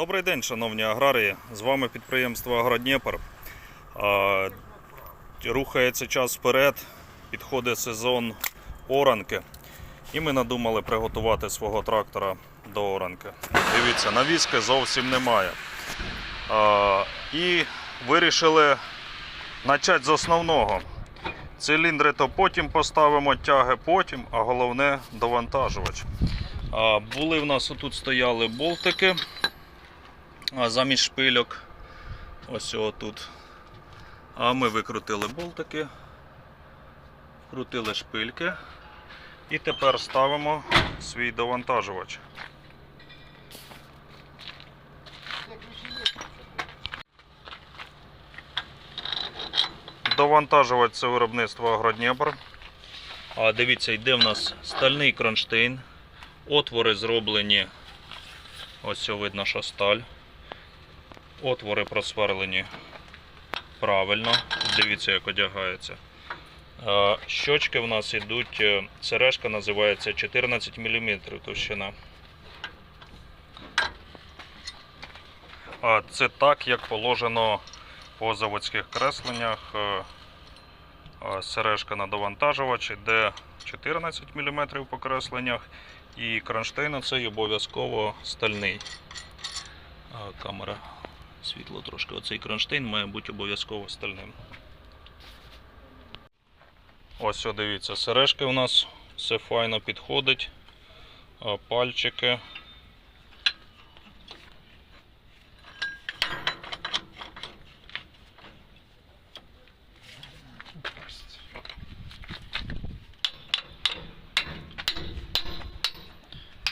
Добрий день, шановні аграрії. З вами підприємство Агродніпр. Рухається час вперед, підходить сезон оранки. І ми надумали приготувати свого трактора до оранки. Дивіться, навіски зовсім немає. І вирішили почати з основного. Циліндри то потім поставимо, тяги потім, а головне довантажувач. Були в нас отут стояли болтики а замість шпильок. Ось тут. А ми викрутили болтики, вкрутили шпильки і тепер ставимо свій довантажувач. Довантажувач це виробництво Агродніпр. А дивіться, йде в нас стальний кронштейн. Отвори зроблені. Ось видно, що сталь. Отвори просверлені правильно. Дивіться, як одягається. Е, Щочки в нас йдуть, е, сережка називається 14 мм товщина. Це так, як положено по заводських кресленнях. Е, Сережка на довантажувач йде 14 мм по кресленнях. І кронштейн цей обов'язково стальний. Камера світло трошки. Оцей кронштейн має бути обов'язково стальним. Ось дивіться, сережки у нас все файно підходить. Пальчики.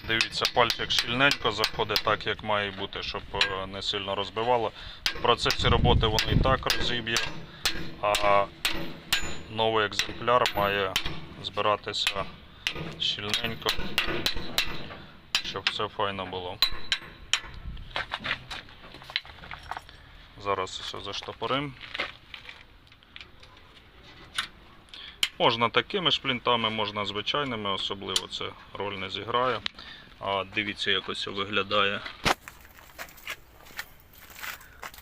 Дивіться, пальчик щільненько заходить так, як має бути, щоб е, не сильно розбивало. В процесі роботи воно і так розіб'є, а новий екземпляр має збиратися щільненько, щоб все файно було. Зараз все заштопорим. Можна такими шплінтами, можна звичайними, особливо це роль не зіграє. А дивіться, як ось виглядає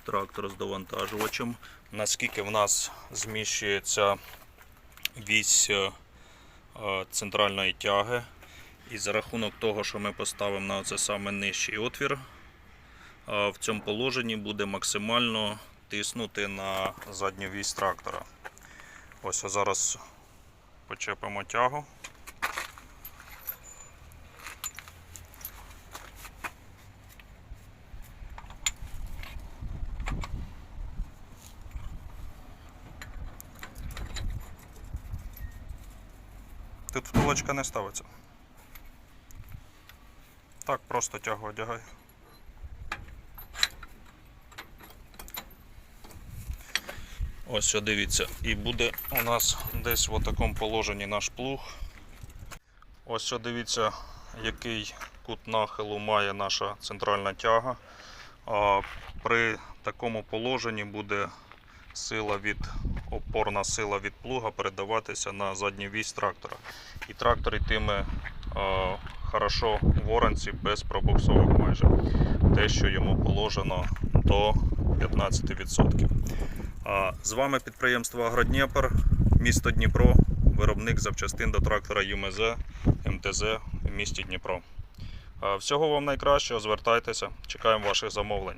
трактор з довантажувачем. Наскільки в нас зміщується вісь е, е, центральної тяги. І за рахунок того, що ми поставимо на це саме нижчий отвір, е, в цьому положенні буде максимально тиснути на задню вісь трактора. Ось зараз почепимо тягу. Втулочка не ставиться. Так, просто тягу одягай. Ось що дивіться, і буде у нас десь в такому положенні наш плуг. Ось що дивіться, який кут нахилу має наша центральна тяга. А При такому положенні буде сила від опорна сила від плуга передаватися на задню вісь трактора. І трактор йтиме е, хорошо в оранці без пробуксовок майже. Те, що йому положено до 15%. А, З вами підприємство Агродніпр, місто Дніпро, виробник запчастин до трактора ЮМЗ МТЗ в місті Дніпро. Всього вам найкращого, звертайтеся, чекаємо ваших замовлень.